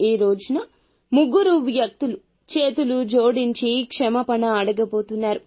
ఈ రోజున ముగ్గురు వ్యక్తులు చేతులు జోడించి క్షమాపణ అడగబోతున్నారు.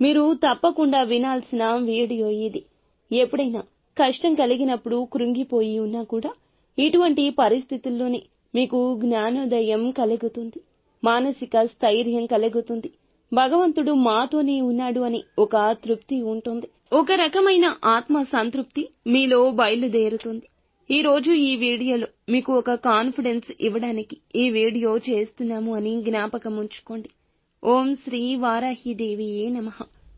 మీరు తప్పకుండా వినాల్సిన వీడియో ఇది. ఎప్పుడైనా కష్టం కలిగినప్పుడు కృంగిపోయి ఉన్నా కూడా ఇటువంటి పరిస్థితుల్లోనే మీకు జ్ఞానోదయం కలుగుతుంది. మానసిక స్థైర్యం కలుగుతుంది. భగవంతుడు మాతోనే ఉన్నాడు అని ఒక తృప్తి ఉంటుంది. ఒక రకమైన ఆత్మ సంతృప్తి మీలో బయలుదేరుతుంది. ఈ రోజు ఈ వీడియోలో మీకు ఒక కాన్ఫిడెన్స్ ఇవ్వడానికి ఈ వీడియో చేస్తున్నాము అని జ్ఞాపకం ఉంచుకోండి. ఓం శ్రీ వారాహిదేవియే నమ.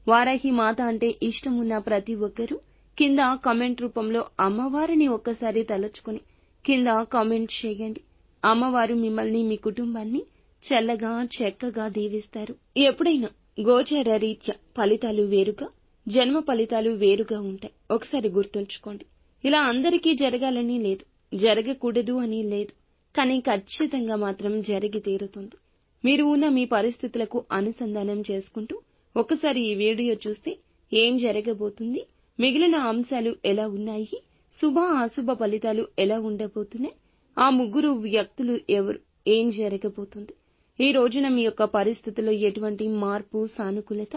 వారాహి మాత అంటే ఇష్టం ఉన్న ప్రతి ఒక్కరూ కింద కామెంట్ రూపంలో అమ్మవారిని ఒక్కసారి తలుచుకుని కింద కామెంట్ చేయండి. అమ్మవారు మిమ్మల్ని మీ కుటుంబాన్ని చల్లగా చక్కగా దీవిస్తారు. ఎప్పుడైనా గోచర రీత్యా ఫలితాలు వేరుగా జన్మ ఫలితాలు వేరుగా ఉంటాయి. ఒకసారి గుర్తుంచుకోండి. ఇలా అందరికీ జరగాలని లేదు. జరగకూడదు అని లేదు. కానీ ఖచ్చితంగా మాత్రం జరిగి తీరుతుంది. మీరు ఉన్న మీ పరిస్థితులకు అనుసంధానం చేసుకుంటూ ఒకసారి ఈ వీడియో చూస్తే ఏం జరగబోతుంది? మిగిలిన అంశాలు ఎలా ఉన్నాయి? శుభ అశుభ ఫలితాలు ఎలా ఉండబోతున్నాయి? ఆ ముగ్గురు వ్యక్తులు ఎవరు? ఏం జరగబోతుంది? ఈ రోజున మీ యొక్క పరిస్థితుల్లో ఎటువంటి మార్పు సానుకూలత?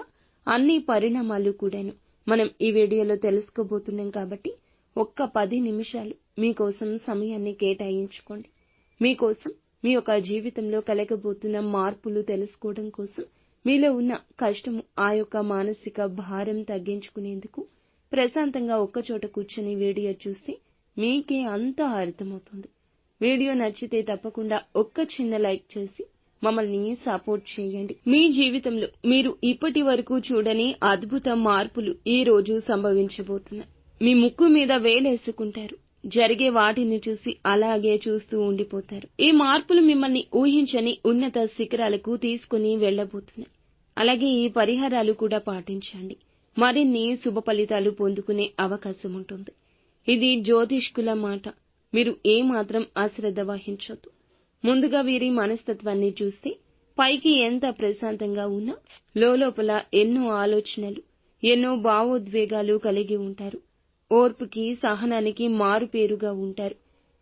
అన్ని పరిణామాలు కూడాను మనం ఈ వీడియోలో తెలుసుకోబోతున్నాం కాబట్టి ఒక్క పది నిమిషాలు మీకోసం సమయాన్ని కేటాయించుకోండి. మీకోసం మీ యొక్క జీవితంలో కలగబోతున్న మార్పులు తెలుసుకోవడం కోసం మీలో ఉన్న కష్టము ఆ యొక్క మానసిక భారం తగ్గించుకునేందుకు ప్రశాంతంగా ఒక్కచోట కూర్చొని వీడియో చూస్తే మీకే అంతా అర్థమవుతుంది. వీడియో నచ్చితే తప్పకుండా ఒక్క చిన్న లైక్ చేసి మమ్మల్ని సపోర్ట్ చేయండి. మీ జీవితంలో మీరు ఇప్పటి వరకు చూడని అద్భుత మార్పులు ఈ రోజు సంభవించబోతున్నాయి. మీ ముక్కు మీద వేలేసుకుంటారు. జరిగే వాటిని చూసి అలాగే చూస్తూ ఉండిపోతారు. ఈ మార్పులు మిమ్మల్ని ఊహించని ఉన్నత శిఖరాలకు తీసుకుని వెళ్ళబోతున్నాయి అలాగే ఈ పరిహారాలు కూడా పాటించండి. మరిన్ని శుభ ఫలితాలు పొందుకునే అవకాశం ఉంటుంది. ఇది జ్యోతిష్కుల మాట. మీరు ఏమాత్రం అశ్రద్ధ వహించొద్దు. ముందుగా వీరి మనస్తత్వాన్ని చూస్తే పైకి ఎంత ప్రశాంతంగా ఉన్నా లోపల ఎన్నో ఆలోచనలు ఎన్నో భావోద్వేగాలు కలిగి ఉంటారు. ఓర్పుకి సహనానికి మారుపేరుగా ఉంటారు.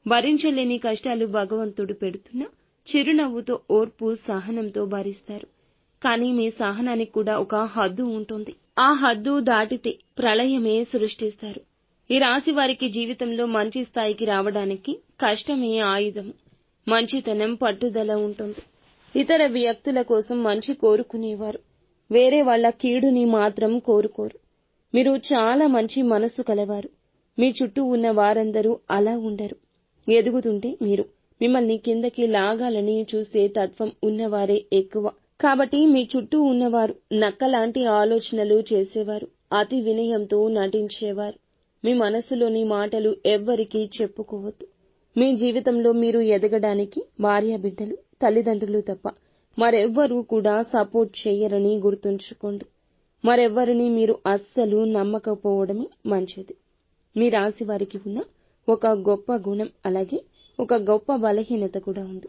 భరించలేని కష్టాలు భగవంతుడు పెడుతున్నా చిరునవ్వుతో ఓర్పు సహనంతో భరిస్తారు. కానీ మీ సహనానికి కూడా ఒక హద్దు ఉంటుంది. ఆ హద్దు దాటితే ప్రళయమే సృష్టిస్తారు. ఈ రాశి వారికి జీవితంలో మంచి స్థాయికి రావడానికి కష్టమే ఆయుధము మంచితనం పట్టుదల ఉంటుంది. ఇతర వ్యక్తుల కోసం మంచి కోరుకునేవారు. వేరే వాళ్ళ కీడుని మాత్రం కోరుకోరు. మీరు చాలా మంచి మనసు కలవారు. మీ చుట్టూ ఉన్న వారందరూ అలా ఉండరు. ఎదుగుతుంటే మీరు మిమ్మల్ని కిందకి లాగాలని చూసే తత్వం ఉన్నవారే ఎక్కువ. కాబట్టి మీ చుట్టూ ఉన్నవారు నక్కలాంటి ఆలోచనలు చేసేవారు. అతి వినయంతో నటించేవారు. మీ మనసులోని మాటలు ఎవ్వరికీ చెప్పుకోవద్దు. మీ జీవితంలో మీరు ఎదగడానికి భార్యాబిడ్డలు తల్లిదండ్రులు తప్ప మరెవ్వరూ కూడా సపోర్ట్ చేయరని గుర్తుంచుకోండి. మరెవ్వరిని మీరు అస్సలు నమ్మకపోవడమే మంచిది. మీ రాశి వారికి ఉన్న ఒక గొప్ప గుణం అలాగే ఒక గొప్ప బలహీనత కూడా ఉంది.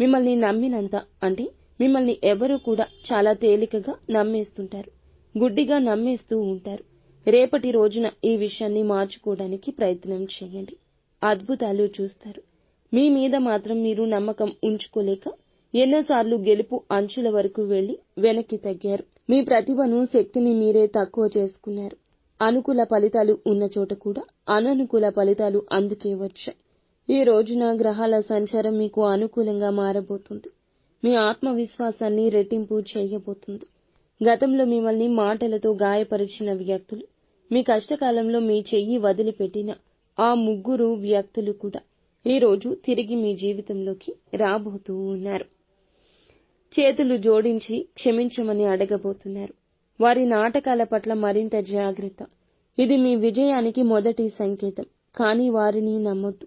మిమ్మల్ని నమ్మినంత అంటే మిమ్మల్ని ఎవరూ కూడా చాలా తేలికగా నమ్మేస్తుంటారు. గుడ్డిగా నమ్మేస్తూ ఉంటారు. రేపటి రోజున ఈ విషయాన్ని మార్చుకోవడానికి ప్రయత్నం చేయండి. అద్భుతాలు చూస్తారు. మీ మీద మాత్రం మీరు నమ్మకం ఉంచుకోలేక ఎన్నోసార్లు గెలుపు అంచుల వరకు వెళ్ళి వెనక్కి తగ్గారు. మీ ప్రతిభను శక్తిని మీరే తక్కువ చేసుకున్నారు. అనుకూల ఫలితాలు ఉన్న చోట కూడా అననుకూల ఫలితాలు అందుకే వచ్చాయి. ఈ రోజున గ్రహాల సంచారం మీకు అనుకూలంగా మారబోతుంది. మీ ఆత్మవిశ్వాసాన్ని రెట్టింపు చేయబోతుంది. గతంలో మిమ్మల్ని మాటలతో గాయపరిచిన వ్యక్తులు మీ కష్టకాలంలో మీ చెయ్యి వదిలిపెట్టిన ఆ ముగ్గురు వ్యక్తులు కూడా ఈ రోజు తిరిగి మీ జీవితంలోకి రాబోతూ ఉన్నారు. చేతులు జోడించి క్షమించమని అడగబోతున్నారు. వారి నాటకాల పట్ల మరింత జాగ్రత్త. ఇది మీ విజయానికి మొదటి సంకేతం కానీ వారిని నమ్మొద్దు.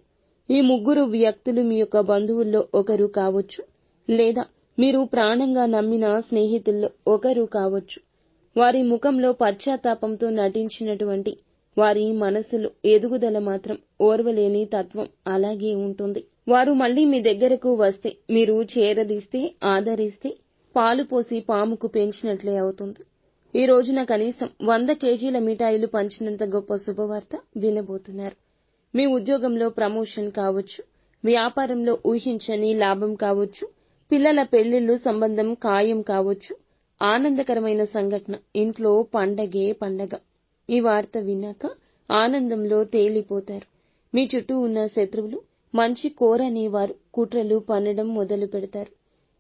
ఈ ముగ్గురు వ్యక్తులు మీ యొక్క బంధువుల్లో ఒకరు కావచ్చు లేదా మీరు ప్రాణంగా నమ్మిన స్నేహితుల్లో ఒకరు కావచ్చు. వారి ముఖంలో పశ్చాత్తాపంతో నటించినటువంటి వారి మనసులో ఎదుగుదల మాత్రం ఓర్వలేని తత్వం అలాగే ఉంటుంది. వారు మళ్ళీ మీ దగ్గరకు వస్తే మీరు చేరదీస్తే ఆదరిస్తే పాలు పోసి పాముకు పెంచినట్లే అవుతుంది. ఈ రోజున కనీసం వంద కేజీల మిఠాయిలు పంచినంత గొప్ప శుభవార్త వినబోతున్నారు. మీ ఉద్యోగంలో ప్రమోషన్ కావచ్చు వ్యాపారంలో ఊహించని లాభం కావచ్చు పిల్లల పెళ్ళిళ్ళు సంబంధం ఖాయం కావచ్చు ఆనందకరమైన సంఘటన ఇంట్లో పండగే పండగ. ఈ వార్త విన్నాక ఆనందంలో తేలిపోతారు. మీ చుట్టూ ఉన్న శత్రువులు మంచి కోరని వారు కుట్రలు పన్నడం మొదలు పెడతారు.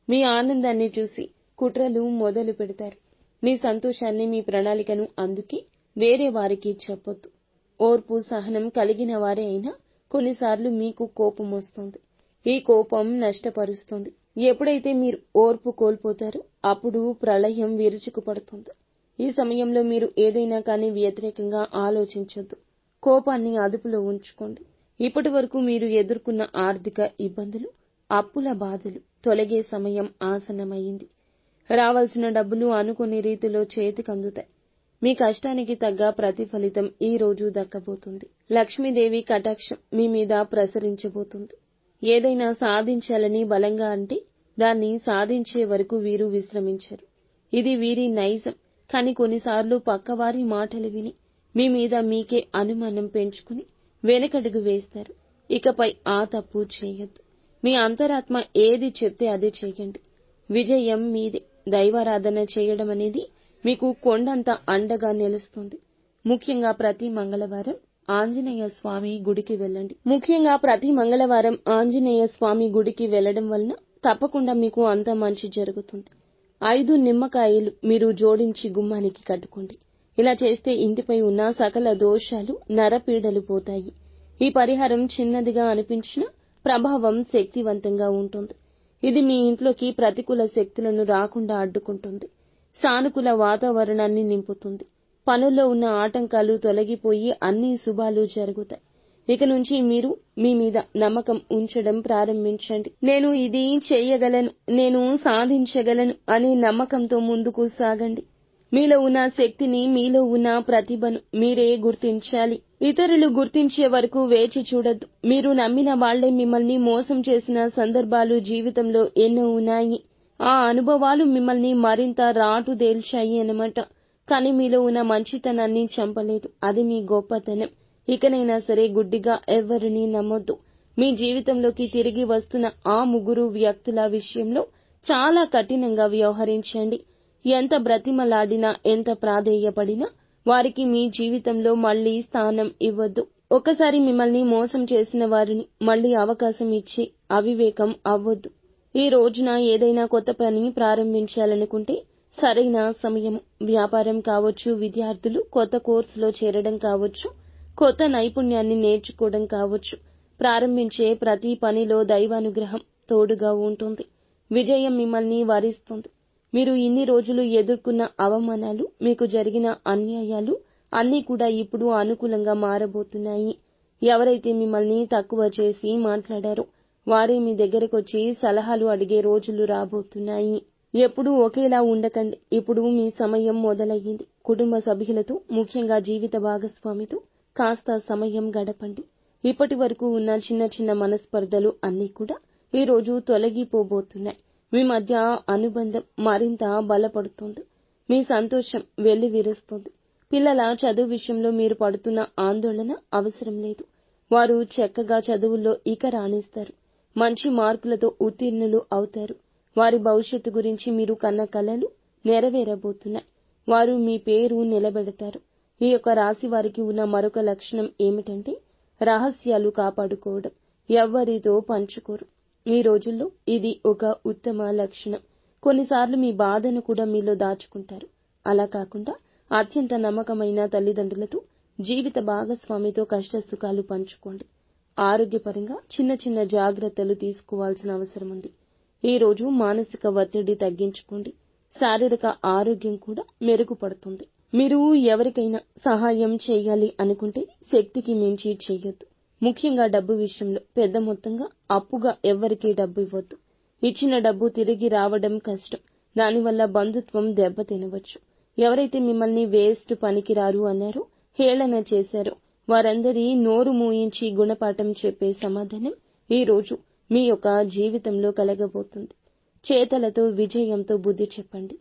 మీ ఆనందాన్ని చూసి కుట్రలు మొదలు పెడతారు. మీ సంతోషాన్ని మీ ప్రణాళికను అందుకే వేరే వారికి చెప్పొద్దు. ఓర్పు సహనం కలిగిన వారే అయినా కొన్నిసార్లు మీకు కోపం వస్తుంది. ఈ కోపం నష్టపరుస్తుంది. ఎప్పుడైతే మీరు ఓర్పు కోల్పోతారో అప్పుడు ప్రళయం విరుచుకుపడుతుంది. ఈ సమయంలో మీరు ఏదైనా కానీ వ్యతిరేకంగా ఆలోచించొద్దు. కోపాన్ని అదుపులో ఉంచుకోండి. ఇప్పటి వరకు మీరు ఎదుర్కొన్న ఆర్థిక ఇబ్బందులు అప్పుల బాధలు తొలగే సమయం ఆసన్నమైంది. రావాల్సిన డబ్బులు అనుకునే రీతిలో చేతికందుతాయి మీ కష్టానికి తగ్గ ప్రతిఫలితం ఈ రోజు దక్కబోతుంది. లక్ష్మీదేవి కటాక్షం మీ మీద ప్రసరించబోతుంది. ఏదైనా సాధించాలని బలంగా అంటే దాన్ని సాధించే వరకు వీరు విశ్రమించరు. ఇది వీరి నైజం. కాని కొన్నిసార్లు పక్కవారి మాటలు విని మీ మీద మీకే అనుమానం పెంచుకుని వెనకడుగు వేస్తారు. ఇకపై ఆ తప్పు చేయొద్దు. మీ అంతరాత్మ ఏది చెప్తే అదే చేయండి. విజయం మీదే. దైవారాధన చేయడం అనేది మీకు కొండంత అండగా నిలుస్తుంది. ముఖ్యంగా ప్రతి మంగళవారం ఆంజనేయ స్వామి గుడికి వెళ్ళండి. ముఖ్యంగా ప్రతి మంగళవారం ఆంజనేయ స్వామి గుడికి వెళ్ళడం వలన తప్పకుండా మీకు అంత మంచి జరుగుతుంది. ఐదు నిమ్మకాయలు మీరు జోడించి గుమ్మానికి కట్టుకోండి. ఇలా చేస్తే ఇంటిపై ఉన్న సకల దోషాలు నరపీడలు పోతాయి. ఈ పరిహారం చిన్నదిగా అనిపించినా ప్రభావం శక్తివంతంగా ఉంటుంది. ఇది మీ ఇంట్లోకి ప్రతికూల శక్తులను రాకుండా అడ్డుకుంటుంది. సానుకూల వాతావరణాన్ని నింపుతుంది. పనుల్లో ఉన్న ఆటంకాలు తొలగిపోయి అన్ని శుభాలు జరుగుతాయి. ఇక నుంచి మీరు మీ మీద నమ్మకం ఉంచడం ప్రారంభించండి. నేను ఇది చేయగలను నేను సాధించగలను అనే నమ్మకంతో ముందుకు సాగండి. మీలో ఉన్న శక్తిని మీలో ఉన్న ప్రతిభను మీరే గుర్తించాలి. ఇతరులు గుర్తించే వరకు వేచి చూడద్దు. మీరు నమ్మిన వాళ్ళే మిమ్మల్ని మోసం చేసిన సందర్భాలు జీవితంలో ఎన్నో ఉన్నాయి. ఆ అనుభవాలు మిమ్మల్ని మరింత రాటుదేల్చాయి అనమాట కానీ మీలో ఉన్న మంచితనాన్ని చంపలేదు. అది మీ గొప్పతనం. ఇకనైనా సరే గుడ్డిగా ఎవ్వరిని నమ్మొద్దు. మీ జీవితంలోకి తిరిగి వస్తున్న ఆ ముగ్గురు వ్యక్తుల విషయంలో చాలా కఠినంగా వ్యవహరించండి. ఎంత బ్రతిమలాడినా ఎంత ప్రాధేయపడినా వారికి మీ జీవితంలో మళ్ళీ స్థానం ఇవ్వద్దు ఒకసారి మిమ్మల్ని మోసం చేసిన వారిని మళ్ళీ అవకాశం ఇచ్చి అవివేకం అవ్వద్దు ఈ రోజున ఏదైనా కొత్త పని ప్రారంభించాలనుకుంటే సరైన సమయం వ్యాపారం కావచ్చు విద్యార్థులు కొత్త కోర్సులో చేరడం కావచ్చు కొత్త నైపుణ్యాన్ని నేర్చుకోవడం కావచ్చు. ప్రారంభించే ప్రతి పనిలో దైవానుగ్రహం తోడుగా ఉంటుంది. విజయం మిమ్మల్ని వరిస్తుంది. మీరు ఇన్ని రోజులు ఎదుర్కొన్న అవమానాలు మీకు జరిగిన అన్యాయాలు అన్నీ కూడా ఇప్పుడు అనుకూలంగా మారబోతున్నాయి. ఎవరైతే మిమ్మల్ని తక్కువ చేసి మాట్లాడారో వారే మీ దగ్గరకొచ్చి సలహాలు అడిగే రోజులు రాబోతున్నాయి. ఎప్పుడూ ఒకేలా ఉండకండి. ఇప్పుడు మీ సమయం మొదలయ్యింది. కుటుంబ సభ్యులతో ముఖ్యంగా జీవిత భాగస్వామితో కాస్త సమయం గడపండి. ఇప్పటి వరకు ఉన్న చిన్న చిన్న మనస్పర్ధలు అన్నీ కూడా ఈరోజు తొలగిపోబోతున్నాయి. మీ మధ్య అనుబంధం మరింత బలపడుతుంది. మీ సంతోషం వెల్లివిరుస్తుంది పిల్లల చదువు విషయంలో మీరు పడుతున్న ఆందోళన అవసరం లేదు. వారు చక్కగా చదువుల్లో ఇక రాణిస్తారు. మంచి మార్కులతో ఉత్తీర్ణులు అవుతారు. వారి భవిష్యత్తు గురించి మీరు కన్న కలలు నెరవేరబోతున్నాయి. వారు మీ పేరు నిలబెడతారు. ఈ యొక్క రాశి వారికి ఉన్న మరొక లక్షణం ఏమిటంటే రహస్యాలు కాపాడుకోవడం. ఎవ్వరితో పంచుకోరు. ఈ రోజుల్లో ఇది ఒక ఉత్తమ లక్షణం. కొన్నిసార్లు మీ బాధను కూడా మీలో దాచుకుంటారు. అలా కాకుండా అత్యంత నమ్మకమైన తల్లిదండ్రులతో జీవిత భాగస్వామితో కష్ట సుఖాలు పంచుకోండి. ఆరోగ్యపరంగా చిన్న చిన్న జాగ్రత్తలు తీసుకోవాల్సిన అవసరం ఉంది. ఈ రోజు మానసిక ఒత్తిడి తగ్గించుకోండి. శారీరక ఆరోగ్యం కూడా మెరుగుపడుతుంది. మీరు ఎవరికైనా సహాయం చేయాలి అనుకుంటే శక్తికి మించి చేయొద్దు. ముఖ్యంగా డబ్బు విషయంలో పెద్ద మొత్తంగా అప్పుగా ఎవ్వరికీ డబ్బు ఇవ్వద్దు. ఇచ్చిన డబ్బు తిరిగి రావడం కష్టం. దానివల్ల బంధుత్వం దెబ్బతినవచ్చు ఎవరైతే మిమ్మల్ని వేస్ట్ పనికిరారు అన్నారో హేళన చేశారో వారందరి నోరు మూయించి గుణపాఠం చెప్పే సమాధానం ఈ రోజు మీ యొక్క జీవితంలో కలగబోతుంది. చేతలతో విజయంతో బుద్ధి చెప్పండి.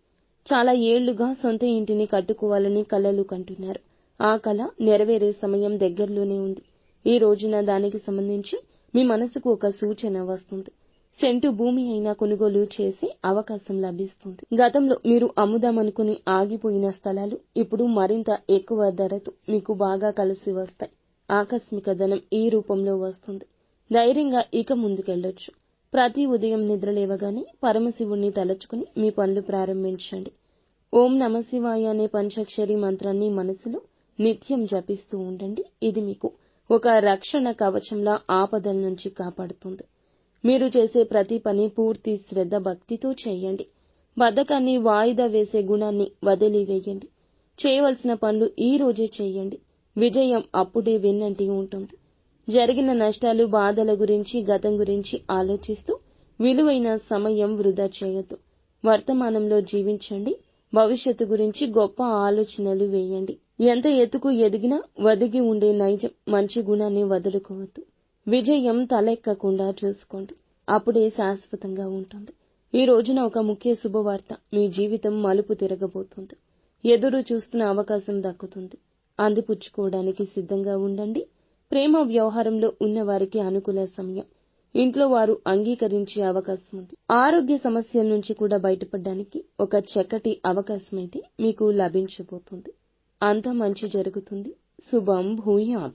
చాలా ఏళ్ళుగా సొంత ఇంటిని కట్టుకోవాలని కలలు కంటున్నారు. ఆ కళ నెరవేరే సమయం దగ్గరలోనే ఉంది. ఈ రోజున దానికి సంబంధించి మీ మనసుకు ఒక సూచన వస్తుంది. సెంటు భూమి అయినా కొనుగోలు చేసే అవకాశం లభిస్తుంది. గతంలో మీరు అమ్ముదామనుకుని ఆగిపోయిన స్థలాలు ఇప్పుడు మరింత ఎక్కువ ధరతో మీకు బాగా కలిసి వస్తాయి. ఆకస్మిక ధనం ఈ రూపంలో వస్తుంది. ధైర్యంగా ఇక ముందుకెళ్ళొచ్చు ప్రతి ఉదయం నిద్రలేవగానే పరమశివుణ్ణి తలచుకుని మీ పనులు ప్రారంభించండి. ఓం నమశివాయ అనే పంచాక్షరి మంత్రాన్ని మనసులో నిత్యం జపిస్తూ ఉండండి. ఇది మీకు ఒక రక్షణ కవచంలా ఆపదల నుంచి కాపాడుతుంది. మీరు చేసే ప్రతి పని పూర్తి శ్రద్ధ భక్తితో చేయండి. బద్ధకాన్ని వాయిదా వేసే గుణాన్ని వదిలివేయండి. చేయవలసిన పనులు ఈ రోజే చేయండి. విజయం అప్పుడే విన్నంటి ఉంటుంది. జరిగిన నష్టాలు బాధల గురించి గతం గురించి ఆలోచిస్తూ విలువైన సమయం వృధా చేయొద్దు. వర్తమానంలో జీవించండి. భవిష్యత్తు గురించి గొప్ప ఆలోచనలు వేయండి. ఎంత ఎత్తుకు ఎదిగినా వదిగి ఉండే నైజం మంచి గుణాన్ని వదులుకోవద్దు. విజయం తలెక్కకుండా చూసుకోండి. అప్పుడే శాశ్వతంగా ఉంటుంది. ఈ రోజున ఒక ముఖ్య శుభవార్త మీ జీవితం మలుపు తిరగబోతుంది. ఎదురు చూస్తున్న అవకాశం దక్కుతుంది. అందిపుచ్చుకోవడానికి సిద్ధంగా ఉండండి. ప్రేమ వ్యవహారంలో ఉన్నవారికి అనుకూల సమయం. ఇంట్లో వారు అంగీకరించే అవకాశం ఉంది. ఆరోగ్య సమస్యల నుంచి కూడా బయటపడడానికి ఒక చక్కటి అవకాశం అయితే మీకు లభించబోతుంది. అంతా మంచి జరుగుతుంది. శుభం భూయాత్.